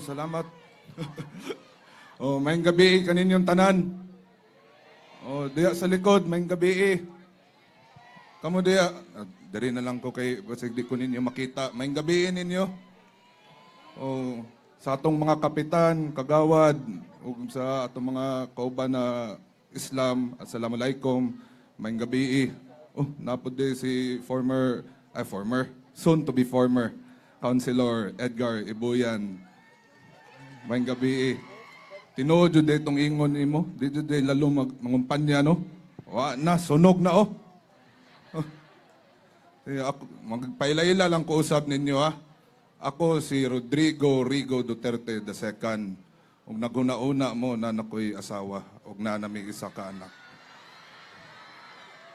salamat. oh, may gabi kaninyong tanan. Oh, diya sa likod, may gabi. Kamu diya, ah, dari na lang ko kay basig di ko ninyo makita. May gabi ninyo. Oh, sa atong mga kapitan, kagawad, ug sa atong mga kauban na Islam, assalamualaikum, may gabi. Oh, napod di si former, ay former, soon to be former, Councilor Edgar Ibuyan. May gabi. Tinuod jud itong ingon nimo, di jud di lalo mag mangumpanya no. Wa na sunog na oh. Eh, ako, magpailaila lang ko usap ninyo ha. Ako si Rodrigo Rigo Duterte II. Ug naguna-una mo na nakoy asawa ug na nami isa ka anak.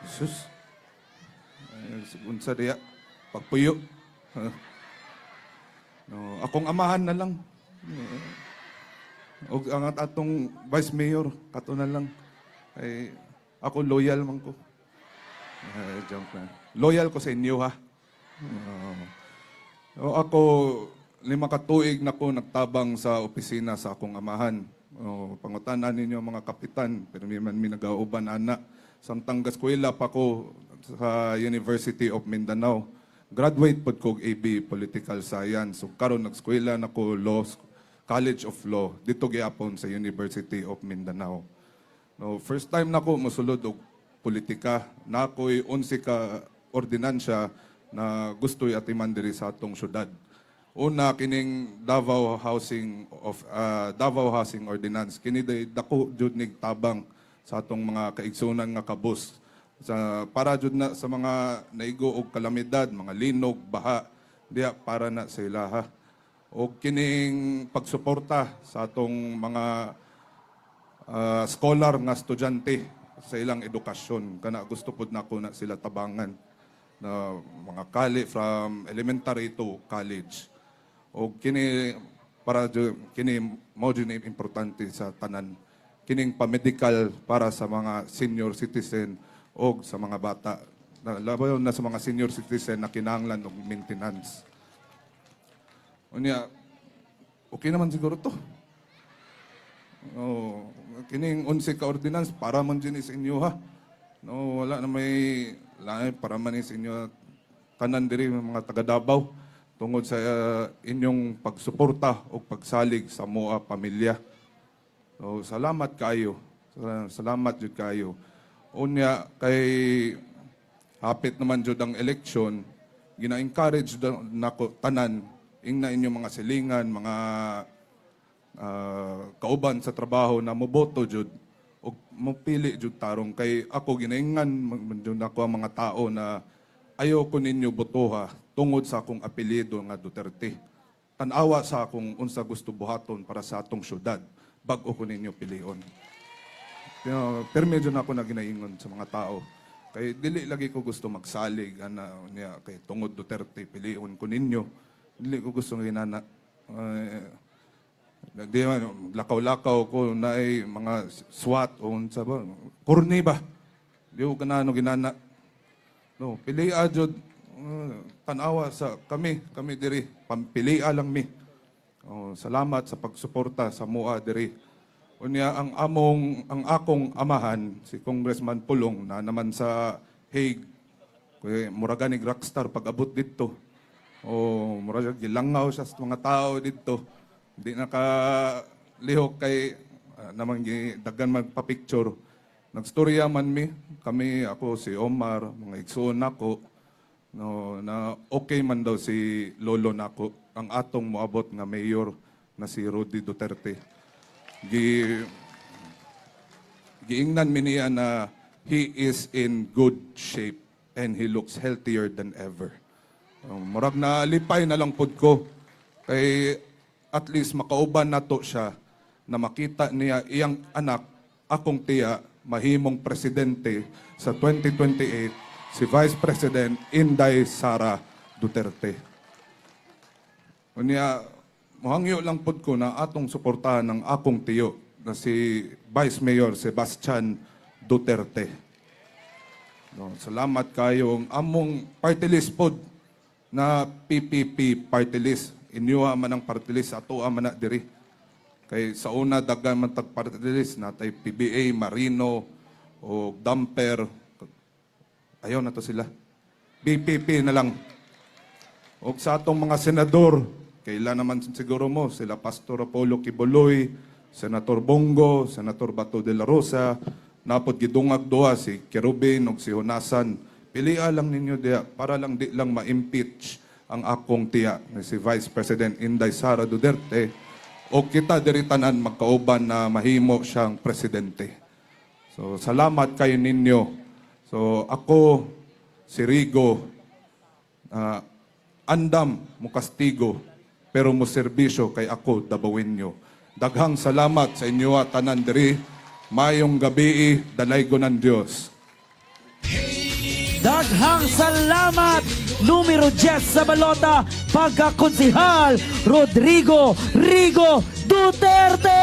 Sus. Eh, unsa diya? Pagpuyo. no, akong amahan na lang. O ang at- atong vice mayor, kato na lang. Ay, ako loyal man ko. Eh, joke na. Loyal ko sa inyo ha. O ako, lima ka tuig na ko nagtabang sa opisina sa akong amahan. O, pangutanan ninyo mga kapitan, pero may man mi nagauban ana. Samtang gaskwela pa ko sa University of Mindanao. Graduate pod ko AB Political Science. So karon nagskwela na ko law College of Law dito gyapon sa University of Mindanao. No, first time na ko mosulod og politika. Na ako'y 11 ka ordinansya na gusto'y atiman diri sa atong syudad. Una kining Davao Housing of ah, Davao Housing Ordinance kini dako jud nig tabang sa atong mga kaigsunan nga kabus sa para jud na sa mga naigo og kalamidad, mga linog, baha, diya para na sa ilaha. O kining pagsuporta sa atong mga ah, scholar nga estudyante sa ilang edukasyon. Kana gusto pud nako na sila tabangan na mga kali from elementary to college. O kini para kini mao ni importante sa tanan. Kining pa-medical para sa mga senior citizen o sa mga bata. Na labaw na sa mga senior citizen na kinahanglan og maintenance unya okay naman siguro to Oh, kining 11 ka ordinance para man din sa inyo ha. No, wala na may lain para man sa inyo tanan diri mga taga Davao tungod sa uh, inyong pagsuporta o pagsalig sa moa pamilya. So, salamat kayo. Sa- Salamat jud kayo. Unya kay hapit naman jud ang election, gina-encourage nako tanan ingna inyong mga silingan, mga ah, kauban sa trabaho na moboto jud ug mopili jud tarong kay ako ginaingan jud ako ang mga tao na ayaw ko ninyo botoha tungod sa akong apelyido nga Duterte. Tanawa sa akong unsa gusto buhaton para sa atong syudad bag-o ko ninyo pilion. Pero perme jud ako na ginaingon sa mga tao. Kay dili lagi ko gusto magsalig ana niya kay tungod Duterte pilion ko ninyo. Dili ko gusto nga ginana. Uh, di man lakaw-lakaw ko na ay mga SWAT o unsa ba kurni ba. Di ko kanano ginana. No, pilia jud uh, tanawa sa kami, kami diri pampilia lang mi. Oh, salamat sa pagsuporta sa MUA diri. Unya ang among ang akong amahan si Congressman Pulong na naman sa Hague kay muraga ni rockstar pag abot didto. O muraga gilangaw siya sa mga tao didto. Di naka lihok kay ah, naman gi daghan magpa-picture. Nagstorya man mi kami ako si Omar mga igsoon nako no na okay man daw si lolo nako ang atong moabot nga mayor na si Rudy Duterte gi giingnan mi niya na he is in good shape and he looks healthier than ever Um, murag na lipay na lang pud ko kay at least makauban nato siya na makita niya iyang anak akong tiya mahimong presidente sa 2028 si Vice President Inday Sara Duterte. Unya, mohangyo lang pud ko na atong suportahan ng akong tiyo na si Vice Mayor Sebastian Duterte. No, salamat kayo ang among party list pod na PPP party list. Inyo man ang party list ato man na diri Kay sa una, dagan man tag party list, natay PBA, Marino, o Damper. Ayaw na to sila. BPP na lang. O sa atong mga senador, kailan naman siguro mo, sila Pastor Apollo Kibuloy, Senator Bongo, Senator Bato de la Rosa, napod gidungag doha si Kerubin o si Honasan. Pilia lang ninyo diya para lang di lang ma-impeach ang akong tiya si Vice President Inday Sara Duterte o kita diri tanan magkauban na mahimo siyang presidente. So salamat kayo ninyo. So ako si Rigo ah, andam mo kastigo pero mo serbisyo kay ako dabawin nyo. Daghang salamat sa inyo at tanan diri. Mayong gabi, dalaygo ng Diyos. Daghang salamat numero 10 sa balota pagkakonsihal Rodrigo Rigo Duterte!